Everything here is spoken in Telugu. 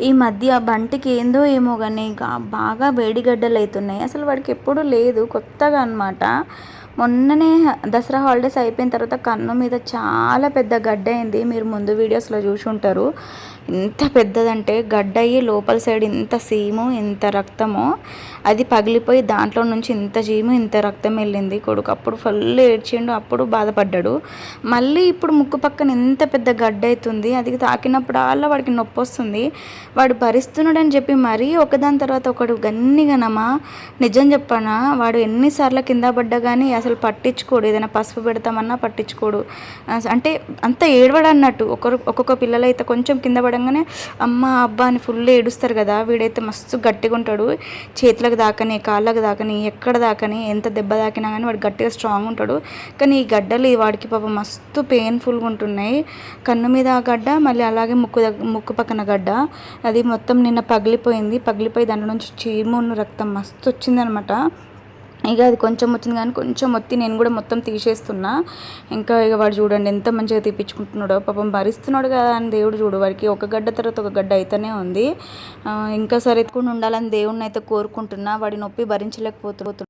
ఈ మధ్య బంటికి ఏందో ఏమో కానీ బాగా వేడిగడ్డలు అవుతున్నాయి అసలు వాడికి ఎప్పుడు లేదు కొత్తగా అనమాట మొన్ననే దసరా హాలిడేస్ అయిపోయిన తర్వాత కన్ను మీద చాలా పెద్ద గడ్డ అయింది. మీరు ముందు వీడియోస్లో చూసి ఉంటారు ఎంత పెద్దదంటే గడ్డ అయ్యి లోపల సైడ్ ఇంత సీము ఇంత రక్తము. అది పగిలిపోయి దాంట్లో నుంచి ఇంత చీము ఇంత రక్తం వెళ్ళింది. కొడుకు అప్పుడు ఫుల్ ఏడ్చిండు అప్పుడు బాధపడ్డాడు. మళ్ళీ ఇప్పుడు ముక్కు పక్కన ఎంత పెద్ద గడ్డ అవుతుంది అది తాకినప్పుడు అలా వాడికి నొప్పి వస్తుంది. వాడు భరిస్తున్నాడని చెప్పి మరీ ఒకదాని తర్వాత ఒకడు గన్నిగనమా? నిజం చెప్పానా? వాడు ఎన్నిసార్లు కింద పడ్డా కానీ అసలు పట్టించుకోడు. ఏదైనా పసుపు పెడతామన్నా పట్టించుకోడు. అంటే అంత ఏడవడు అన్నట్టు ఒకరు ఒక్కొక్క పిల్లలు అయితే కొంచెం కింద పడంగానే అమ్మ అబ్బా అని ఫుల్ ఏడుస్తారు కదా. వీడైతే మస్తు గట్టిగా ఉంటాడు. చేతులకు దాకని కాళ్ళకు దాకని ఎక్కడ దాకని ఎంత దెబ్బ దాకినా కానీ వాడు గట్టిగా స్ట్రాంగ్ ఉంటాడు. కానీ ఈ గడ్డలు వాడికి పాప మస్తు పెయిన్ఫుల్గా ఉంటున్నాయి. కన్ను మీద ఆ గడ్డ మళ్ళీ అలాగే ముక్కు ముక్కు పక్కన గడ్డ. అది మొత్తం నిన్న పగిలిపోయింది. పగిలిపోయి దాని నుంచి చీమును రక్తం మస్తు వచ్చిందనమాట. ఇక అది కొంచెం వచ్చింది కానీ కొంచెం ఒత్తి నేను కూడా మొత్తం తీసేస్తున్నా. ఇంకా ఇక వాడు చూడండి ఎంత మంచిగా తీపించుకుంటున్నాడో పాపం భరిస్తున్నాడు కదా అని దేవుడు చూడు. వాడికి ఒక గడ్డ తర్వాత ఒక గడ్డ అయితేనే ఉంది. ఇంకా సరే ఎత్తుకుని ఉండాలని దేవుడిని అయితే కోరుకుంటున్నా. వాడి నొప్పి భరించలేకపోతున్నా